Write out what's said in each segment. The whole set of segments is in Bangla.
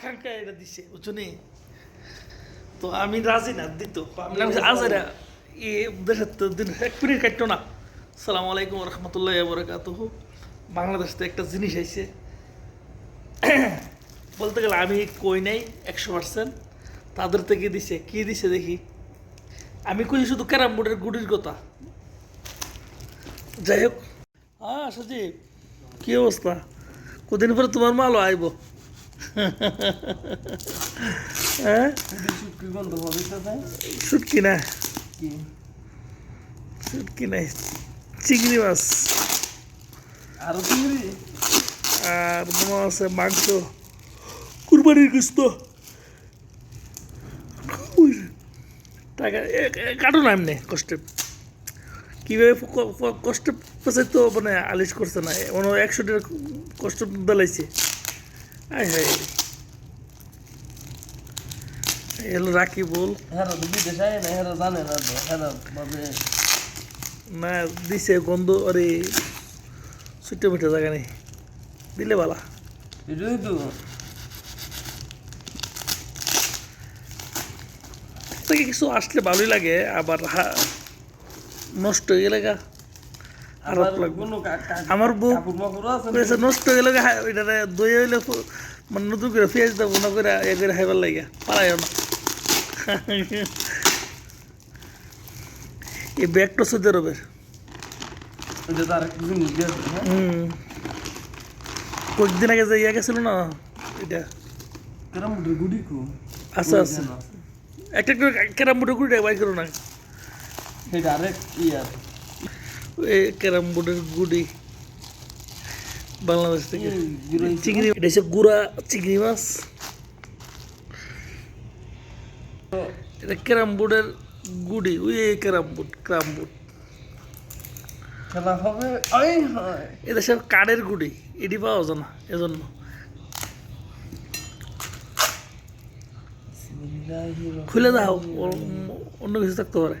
আকাঙ্ক্ষা এটা দিছে বুঝছ নি? তো আমি রাজি না দিত। আমি বলছি, আজারা এ দিন এক মিনিট কাটতো না। সালাম আলাইকুম রহমতুল্লাহ বরকাত বাংলাদেশ তো একটা জিনিস আইছে। বলতে গেলে আমি কই নাই একশো পার্সেন্ট। তাদের থেকে দিছে কি দিছে দেখি। আমি কই শুধু ক্যারাম বোর্ডের গুডির কথা। যাই হোক। হ্যাঁ সজীব কি অবস্থা? কদিন পরে তোমার মালও আইব। হ্যাঁ শুটকি না? কি? শুটকি নাই। চিংড়ি মাছ। আরও চিংড়ি? আর মনে আছে মাংস। কুরবানির গুস্ত। টাকা কাটো না এমনি কষ্টে। কীভাবে কষ্ট পেছে তো মানে আলিশ করছে না। মনে হয় একশো টাকা কষ্ট হায় এলো রাখি বল হ্যাঁ না হ্যাঁ জানে না তো হ্যাঁ ভাবে না দিছে গন্ধ আরে ছুটে মিটে জায়গা নেই। দিলে বালা। থেকে কিছু আসলে ভালোই লাগে আবার নষ্ট হয়ে গেলে গা আমার বউ নষ্ট হয়ে গেলে গা, দই হইলে মানে নতুন করে পেঁয়াজ দেবো না করে এ করে খাইবার লাগে পারাইও না। এই ব্যাগটা সৌদি আরবের কয়েকদিন আগে যে ইয়া গেছিল না এটা? আচ্ছা আচ্ছা একটা করে ক্যারাম বোর্ডের গুড়ি বাইর করো না। ক্যারাম বোর্ডের গুড়ি। বাংলাদেশ থেকে। চিংড়ি এটা হচ্ছে গুড়া চিংড়ি মাছ। এটা ক্যারাম বোর্ডের গুড়ি ওই ক্যারাম বোর্ড ক্যারাম বোর্ড। খেলা হবে? আই হয়। কাঠের গুড়ি এটি পাওয়া যায় না এজন্য। খুলে দাও অন্য কিছু থাকতে পারে।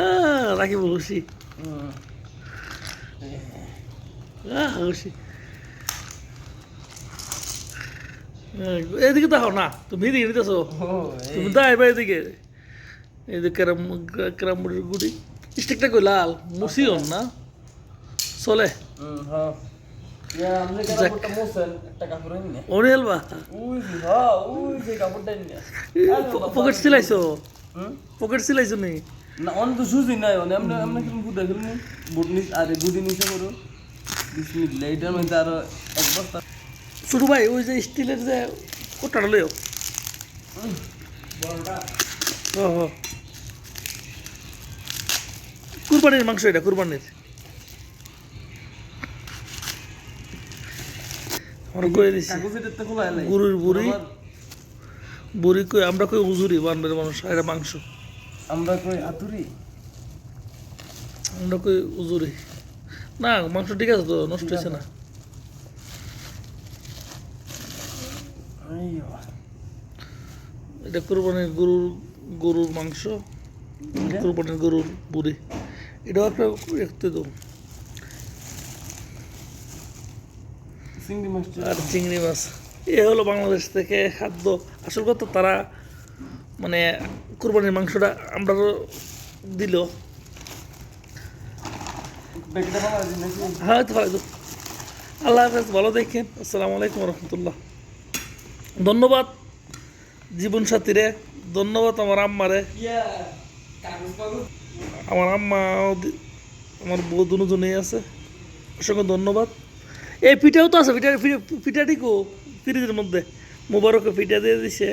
আহ, রাখি বলছি এদিকে দেখো না তুমি এদিকে নিতেছো ও, এই তুমি দাই ভাই এদিকে যে ক্যারাম ক্যারাম বোর্ডের গুড়ি স্টিকটা কই লাল মুসিও না চলে। পকেট সিলাইছো? পকেট সিলাইছো নি না অন তো সুজি নাই অন এমনি এমনি কিরম বুদা কিরম বুট নিস আরে গুদি নিচে করো বিসমিল্লাহ এটার মধ্যে আরও এক বস্তা। ছোট ভাই ওই যে স্টিলের যে কোটাটা লইও। ও হো। কুরবানির মাংস এটা কুরবানির। আমরা করে দিছি। গরুর বুড়ি। বুড়ি কই আমরা কই উজুরি বান্ডের মানুষ এটা মাংস। আমরা কই আতুরি? আমরা কই উজুরি। না মাংস ঠিক আছে তো নষ্ট হয়েছে না। এটা কোরবানির গরুর গরুর মাংস কোরবানির গরুর বুড়ি। এটাও একটা দেখতে তো মাছ আর চিংড়ি মাছ। এ হলো বাংলাদেশ থেকে খাদ্য। আসল কথা তারা মানে কোরবানির মাংসটা আমরা দিল। হ্যাঁ আল্লাহ হাফেজ, ভালো দেখেন। আসসালামু আলাইকুম রহমতুল্লাহ। ধন্যবাদ জীবন সাথীরে ধন্যবাদ আমার আম্মারে। আমার আম্মা, আমার বউ দুজনেই আছে। অসংখ্য ধন্যবাদ। এই পিঠাও তো আছে, পিঠা পিঠাটি কো ফ্রিজের মধ্যে। মোবারকে পিঠা দিয়ে দিছে।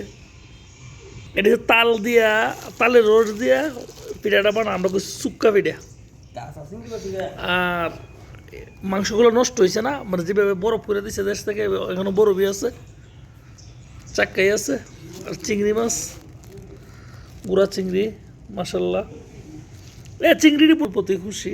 এটা হচ্ছে তাল দিয়া তালের রস দিয়া পিঠাটা বানা আমরা কই সুক্কা পিঠা। আর মাংসগুলো নষ্ট হয়েছে না মানে যেভাবে বরফ করে দিচ্ছে দেশ থেকে এখনও বরফই আছে চাক্কাই আছে আর চিংড়ি মাছ গুড়া চিংড়ি মাসাল্লাহ এ চিংড়ির প্রতি খুশি।